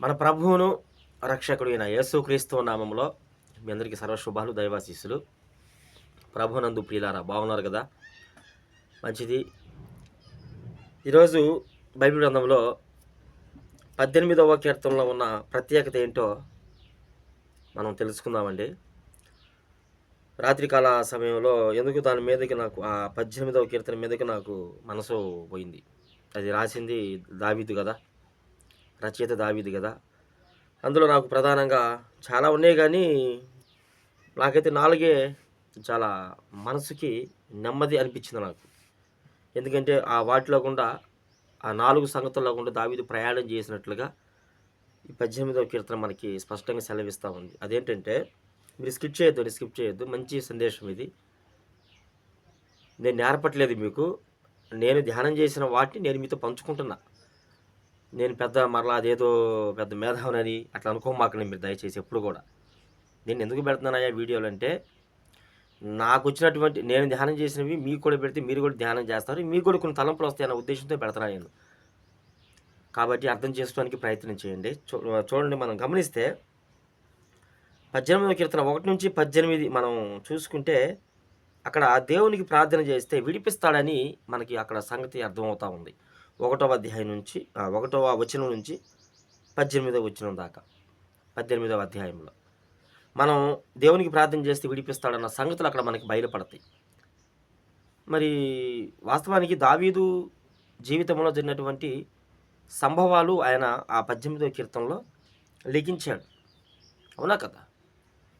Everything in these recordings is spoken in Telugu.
మన ప్రభువును రక్షకుడు అయిన యేసుక్రీస్తు నామంలో మీ అందరికీ సర్వశుభాలు దైవాశీస్సులు. ప్రభునందు ప్రియులారా బాగున్నారు కదా? మంచిది. ఈరోజు బైబిల్ గ్రంథంలో పద్దెనిమిదవ కీర్తనలో ఉన్న ప్రత్యేకత ఏంటో మనం తెలుసుకుందామండి. రాత్రికాల సమయంలో ఎందుకు దాని మీదకి నాకు ఆ పద్దెనిమిదవ కీర్తన మీదకి నాకు మనసు పోయింది. అది రాసింది దావీదు కదా? రచయిత దావీది కదా. అందులో నాకు ప్రధానంగా చాలా ఉన్నాయి కానీ నాకైతే నాలుగే చాలా మనసుకి నెమ్మది అనిపించింది నాకు. ఎందుకంటే ఆ వాటిలో గుండా ఆ నాలుగు సంగతుల్లో కూడా దావీదు ప్రయాణం చేసినట్లుగా ఈ పద్దెనిమిదవ కీర్తన మనకి స్పష్టంగా సెలవిస్తూ ఉంది. అదేంటంటే మీరు స్కిప్ చేయొద్దు స్కిప్ చేయొద్దు మంచి సందేశం ఇది. నేను నేర్పట్లేదు మీకు నేను ధ్యానం చేసిన వాటిని నేను మీతో పంచుకుంటున్నా. నేను పెద్ద మరలా అదేదో పెద్ద మేధావునని అట్లా అనుకోమాకండి మీరు దయచేసి ఎప్పుడు కూడా. నేను ఎందుకు పెడుతున్నానయ్యా వీడియోలు అంటే నాకు వచ్చినటువంటి నేను ధ్యానం చేసినవి మీకు కూడా పెడితే మీరు కూడా ధ్యానం చేస్తారు మీకు కూడా కొన్ని తలంపులు వస్తాయన్న ఉద్దేశంతో పెడుతున్నాను నేను. కాబట్టి అర్థం చేసుకోవడానికి ప్రయత్నం చేయండి. చూ చూడండి మనం గమనిస్తే పద్దెనిమిదవ కీర్తన ఒకటి నుంచి పద్దెనిమిది మనం చూసుకుంటే అక్కడ దేవునికి ప్రార్థన చేస్తే విడిపిస్తాడని మనకి అక్కడ సంగతి అర్థమవుతూ ఉంది. ఒకటవ అధ్యాయం నుంచి ఒకటవ వచనం నుంచి పద్దెనిమిదవ వచనం దాకా. పద్దెనిమిదవ అధ్యాయంలో. మనం దేవునికి ప్రార్థన చేస్తే విడిపిస్తాడన్న సంగతులు అక్కడ మనకి బయలుపడతాయి. మరి వాస్తవానికి దావీదు జీవితంలో జరిగినటువంటి సంభవాలు ఆయన ఆ పద్దెనిమిదవ కీర్తనలో లిఖించాడు. అవునా కదా?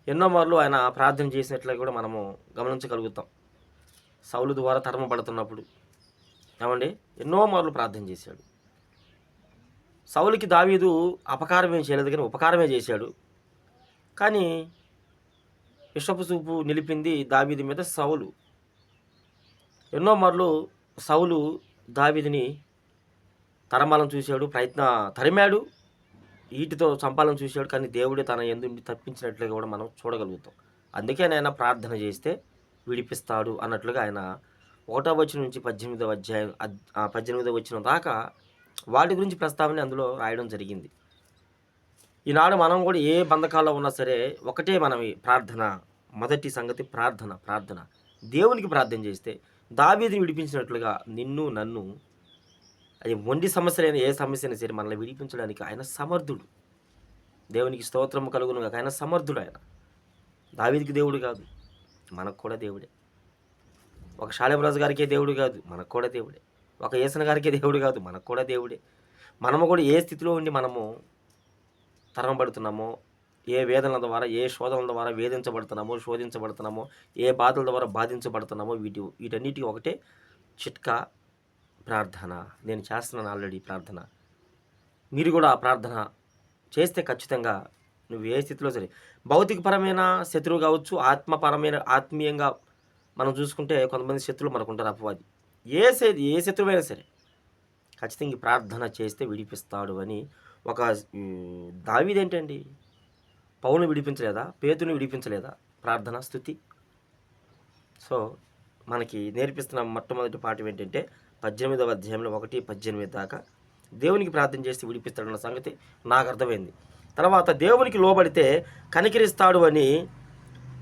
ఎన్నో మార్లు ఆయన ప్రార్థన చేసినట్లుగా కూడా మనము గమనించగలుగుతాం. సౌలు ద్వారా తరమబడుతున్నప్పుడు ఏమండి? ఎన్నో మార్లు ప్రార్థన చేశాడు. సౌలికి దావీదు అపకారమే చేయలేదు కానీ ఉపకారమే చేశాడు. కానీ విషపు చూపు నిలిపింది దావీది మీద సౌలు. ఎన్నో మార్లు సౌలు దావీదిని తరమాలను చూశాడు ప్రయత్న తరిమాడు ఈటితో చంపాలని చూశాడు కానీ దేవుడే తన ఎందుండి తప్పించినట్లుగా కూడా మనం చూడగలుగుతాం. అందుకే ఆయన ప్రార్థన చేస్తే విడిపిస్తాడు అన్నట్లుగా ఆయన ఒకటో వచ్చిన నుంచి పద్దెనిమిదవ అధ్యాయం పద్దెనిమిదవ వచ్చిన దాకా వాటి గురించి ప్రస్తావన అందులో రాయడం జరిగింది. ఈనాడు మనం కూడా ఏ బంధకాల్లో ఉన్నా సరే ఒకటే మనం ప్రార్థన మొదటి సంగతి ప్రార్థన ప్రార్థన. దేవునికి ప్రార్థన చేస్తే దావీదిని విడిపించినట్లుగా నిన్ను నన్ను అది మొండి సమస్యలైన ఏ సమస్య అయినా సరే మనల్ని విడిపించడానికి ఆయన సమర్థుడు. దేవునికి స్తోత్రం కలుగును ఆయన సమర్థుడు ఆయన. దావీదికి దేవుడు కాదు మనకు కూడా దేవుడే. ఒక శాలేమరాజు గారికే దేవుడు కాదు మనకు కూడా దేవుడే. ఒక ఏసన గారికే దేవుడు కాదు మనకు కూడా దేవుడే. మనము కూడా ఏ స్థితిలో ఉండి మనము తరమబడుతున్నామో ఏ వేదనల ద్వారా ఏ శోధనల ద్వారా వేధించబడుతున్నామో శోధించబడుతున్నామో ఏ బాధల ద్వారా బాధించబడుతున్నామో వీటి వీటన్నిటికీ ఒకటే చిట్కా ప్రార్థన. నేను చేస్తున్నాను ఆల్రెడీ ప్రార్థన. మీరు కూడా ఆ ప్రార్థన చేస్తే ఖచ్చితంగా నువ్వు ఏ స్థితిలో సరే. భౌతికపరమైన శత్రువు కావచ్చు ఆత్మపరమైన ఆత్మీయంగా మనం చూసుకుంటే కొంతమంది శత్రువులు మనకుంటారు అపవాది. ఏ ఏ శత్రువైనా సరే ఖచ్చితంగా ప్రార్థన చేస్తే విడిపిస్తాడు అని ఒక దావిదేంటండి పౌను విడిపించలేదా? పేతుని విడిపించలేదా? ప్రార్థన స్థుతి. సో మనకి నేర్పిస్తున్న మొట్టమొదటి పాఠం ఏంటంటే పద్దెనిమిదవ అధ్యాయంలో ఒకటి పద్దెనిమిది దాకా దేవునికి ప్రార్థన చేస్తే విడిపిస్తాడన్న సంగతి నాకు అర్థమైంది. తర్వాత దేవునికి లోబడితే కనికరిస్తాడు అని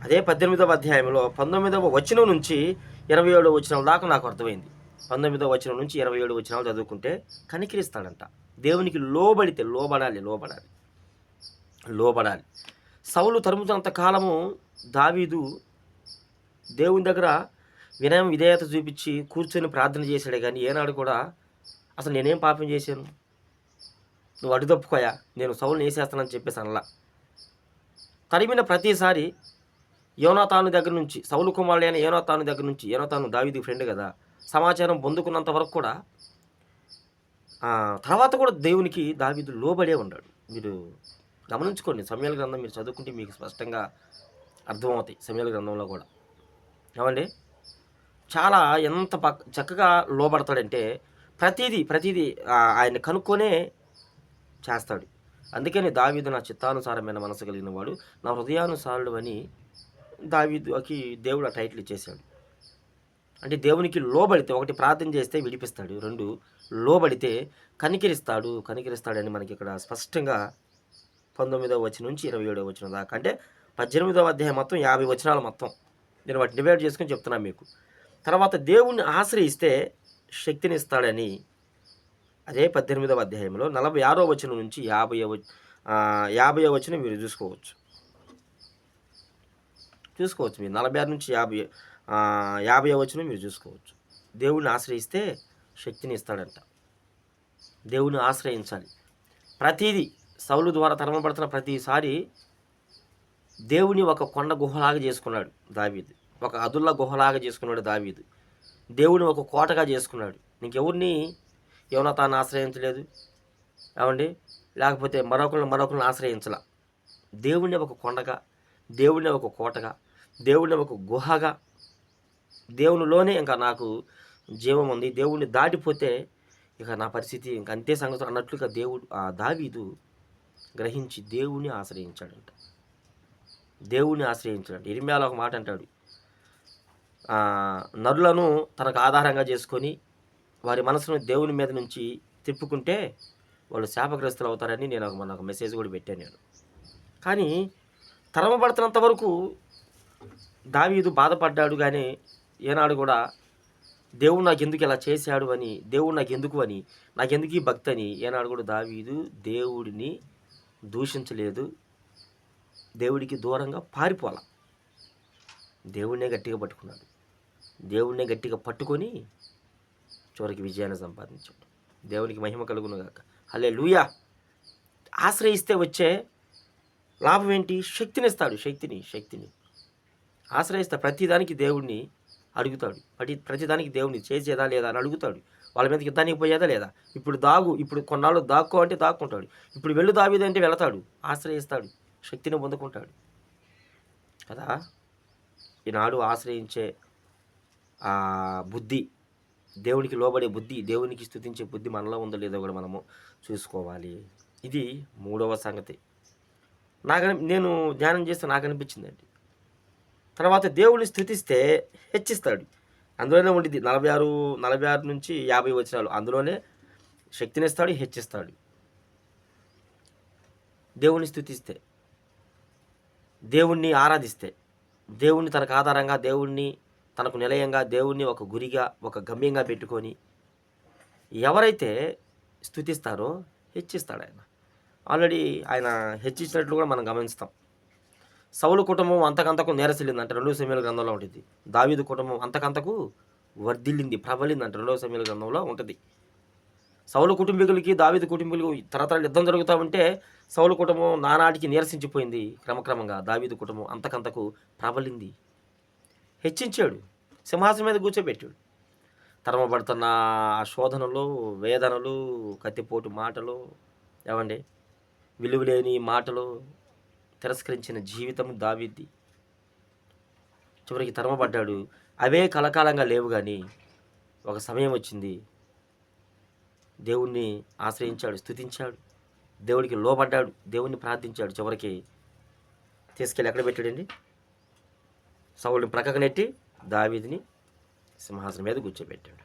అదే పద్దెనిమిదవ అధ్యాయంలో పంతొమ్మిదవ వచనం నుంచి ఇరవై ఏడవ వచనం దాకా నాకు అర్థమైంది. పంతొమ్మిదవ వచనం నుంచి ఇరవై ఏడు వచనాలు చదువుకుంటే కనికరిస్తాడంట. దేవునికి లోబడితే లోబడాలి లోబడాలి లోబడాలి. సౌలు తరుముతున్నంత కాలము దావీదు దేవుని దగ్గర వినయం విధేయత చూపించి కూర్చొని ప్రార్థన చేశాడే కానీ ఏనాడు కూడా అసలు నేనేం పాపం చేశాను? నువ్వు అడుదప్పుకోయా తప్పుకోయా నేను సౌలు వేసేస్తానని చెప్పేసి అనలా. తరిమిన ప్రతిసారి యోనాతాను దగ్గర నుంచి సౌలు కుమారుడు అయిన యోనాతాను దగ్గర నుంచి యోనాతాను దావిది ఫ్రెండ్ కదా సమాచారం పొందుకున్నంత వరకు కూడా తర్వాత కూడా దేవునికి దావిదు లోబడే ఉన్నాడు. మీరు గమనించుకోండి సమయాల గ్రంథం మీరు చదువుకుంటే మీకు స్పష్టంగా అర్థమవుతాయి సమయాల గ్రంథంలో కూడా. ఏమండి? చాలా ఎంత పక్ చక్కగా లోబడతాడంటే ప్రతిదీ ప్రతిదీ ఆయన కనుక్కొనే చేస్తాడు. అందుకని దావీదు నా చిత్తానుసారమైన మనసు కలిగిన వాడు నా హృదయానుసారుడు అని దావికి దేవుడు ఆ టైటిల్ ఇచ్చేసాడు అంటే దేవునికి లోబడితే ఒకటి ప్రార్థన చేస్తే విడిపిస్తాడు రెండు లోబడితే కనికరిస్తాడు. కనికరిస్తాడని మనకి ఇక్కడ స్పష్టంగా పంతొమ్మిదవ వచనం నుంచి ఇరవై ఏడవ వచనం దాకా. అంటే పద్దెనిమిదవ అధ్యాయం మొత్తం యాభై వచనాలు మొత్తం. నేను వాటిని డివైడ్ చేసుకుని చెప్తున్నాను మీకు. తర్వాత దేవుణ్ణి ఆశ్రయిస్తే శక్తిని ఇస్తాడని అదే పద్దెనిమిదవ అధ్యాయంలో నలభై ఆరో వచనం నుంచి యాభై యాభై వచనం మీరు చూసుకోవచ్చు. చూసుకోవచ్చు మీరు. నలభై ఆరు నుంచి యాభై యాభై వచ్చిన మీరు చూసుకోవచ్చు. దేవుడిని ఆశ్రయిస్తే శక్తిని ఇస్తాడంట. దేవుని ఆశ్రయించాలి. ప్రతిదీ సౌలు ద్వారా తరమబడుతున్న ప్రతిసారి దేవుని ఒక కొండ గుహలాగా చేసుకున్నాడు దావీదు. ఒక అదుల్లా గుహలాగా చేసుకున్నాడు దావీదు. దేవుని ఒక కోటగా చేసుకున్నాడు. నీకెవరిని ఏమన్నా తాను ఆశ్రయించలేదు? ఏమండి? లేకపోతే మరొకరిని మరొకరిని ఆశ్రయించాల? దేవుణ్ణి ఒక కొండగా దేవుడిని ఒక కోటగా దేవుడిని ఒక గుహగా. దేవునిలోనే ఇంకా నాకు జీవం ఉంది. దేవుణ్ణి దాటిపోతే ఇక నా పరిస్థితి ఇంక అంతే సంగతి అన్నట్లుగా దేవుడు ఆ దావీదు గ్రహించి దేవుని ఆశ్రయించాడంట. దేవుని ఆశ్రయించాడు ఇరిమ్యాల ఒక మాట అంటాడు. నరులను తనకు ఆధారంగా చేసుకొని వారి మనసును దేవుని మీద నుంచి తిప్పుకుంటే వాళ్ళు శాపగ్రస్తులు అవుతారని నేను ఒక మన ఒక మెసేజ్ కూడా పెట్టాను నేను. కానీ తరమబడుతున్నంత వరకు దావీదు బాధపడ్డాడు కానీ ఏనాడు కూడా దేవుడు నాకు ఎందుకు ఇలా చేశాడు అని దేవుడు నాకు ఎందుకు అని నాకెందుకు ఈ భక్తి అని ఏనాడు కూడా దావీదు దేవుడిని దూషించలేదు. దేవుడికి దూరంగా పారిపోల. దేవుడినే గట్టిగా పట్టుకున్నాడు. దేవుడినే గట్టిగా పట్టుకొని చివరికి విజయాన్ని సంపాదించాడు. దేవునికి మహిమ కలుగును గాక. హలే లూయా ఆశ్రయిస్తే వచ్చే లాభం ఏంటి శక్తిని ఇస్తాడు శక్తిని శక్తిని. ఆశ్రయిస్తా ప్రతిదానికి దేవుడిని అడుగుతాడు. ప్రతి ప్రతిదానికి దేవుడిని చేసేదా లేదా అని అడుగుతాడు. వాళ్ళ మీదకి యుద్ధానికి పోయేదా లేదా? ఇప్పుడు దాగు ఇప్పుడు కొన్నాళ్ళు దాక్కో అంటే దాక్కుంటాడు. ఇప్పుడు వెళ్ళు దావిదంటే వెళతాడు. ఆశ్రయిస్తాడు శక్తిని పొందుకుంటాడు. కదా? ఈనాడు ఆశ్రయించే బుద్ధి దేవునికి లోబడే బుద్ధి దేవునికి స్థుతించే బుద్ధి మనలో ఉందో లేదో కూడా మనము చూసుకోవాలి. ఇది మూడవ సంగతి. నాకు నేను ధ్యానం చేస్తే నాకు అనిపించిందండి తర్వాత దేవుడిని స్థుతిస్తే హెచ్చిస్తాడు. అందులోనే ఉండిద్ది నలభై ఆరు నలభై ఆరు నుంచి యాభై వచనాలు. అందులోనే శక్తినిస్తాడు హెచ్చిస్తాడు. దేవుణ్ణి స్థుతిస్తే దేవుణ్ణి ఆరాధిస్తే దేవుణ్ణి తనకు ఆధారంగా దేవుణ్ణి తనకు నిలయంగా దేవుణ్ణి ఒక గురిగా ఒక గమ్యంగా పెట్టుకొని ఎవరైతే స్థుతిస్తారో హెచ్చిస్తాడు ఆయన ఆల్రెడీ ఆయన హెచ్చించినట్లు కూడా మనం గమనిస్తాం. సౌలు కుటుంబం అంతకంతకు నేరసిల్లింది అంటే రెండో సమయాల గ్రంథంలో ఉంటుంది. దావీదు కుటుంబం అంతకంతకు వర్ధిల్లింది ప్రబలింది అంటే రెండవ సమయాల గ్రంథంలో ఉంటుంది. సౌలు కుటుంబీకులకి దావీదు కుటుంబీకులకు తరతరాలు యుద్ధం జరుగుతూ ఉంటే సౌలు కుటుంబం నానాటికి నీరసించిపోయింది క్రమక్రమంగా. దావీదు కుటుంబం అంతకంతకు ప్రబలింది. హెచ్చించాడు సింహాసనం మీద కూర్చోబెట్టాడు. తరమబడుతున్న ఆ శోధనలు వేదనలు కత్తిపోటు మాటలు ఏమండి విలువలేని మాటలు తిరస్కరించిన జీవితం దావిద్ది చివరికి తరమబడ్డాడు. అవే కలకాలంగా లేవు కానీ ఒక సమయం వచ్చింది. దేవుణ్ణి ఆశ్రయించాడు స్థుతించాడు దేవుడికి లోబడ్డాడు దేవుణ్ణి ప్రార్థించాడు. చివరికి తీసుకెళ్ళి ఎక్కడ పెట్టాడండి? సౌలుని ప్రక్కకు నెట్టి దావీదిని సింహాసనం మీద కూర్చోబెట్టాడు.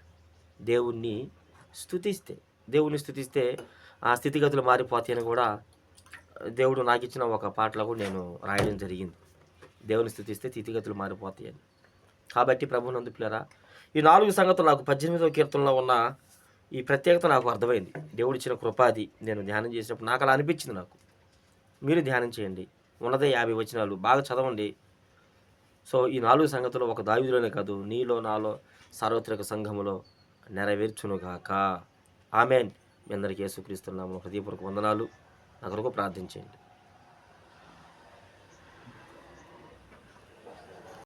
దేవుణ్ణి స్థుతిస్తే దేవుణ్ణి స్తుతిస్తే ఆ స్థితిగతులు మారిపోతాయని కూడా దేవుడు నాకు ఇచ్చిన ఒక పాటలో కూడా నేను రాయడం జరిగింది. దేవుని స్థుతిస్తే స్థితిగతులు మారిపోతాయని కాబట్టి ప్రభు నందుపులరా ఈ నాలుగు సంగతులు నాకు పద్దెనిమిదవ కీర్తనలో ఉన్న ఈ ప్రత్యేకత నాకు అర్థమైంది. దేవుడు ఇచ్చిన కృపాది నేను ధ్యానం చేసినప్పుడు నాకు అలా అనిపించింది నాకు. మీరు ధ్యానం చేయండి. ఉన్నదే యాభై వచనాలు. బాగా చదవండి. సో ఈ నాలుగు సంగతులు ఒక దావిదిలోనే కాదు నీలో నాలో సార్వత్రిక సంఘములో నెరవేర్చునుగాక. ఆమెన్. మీ అందరికీ యేసుక్రీస్తున్నాము హృదయపూర్వక వందనాలు. అక్కడ కొరకు ప్రార్థించండి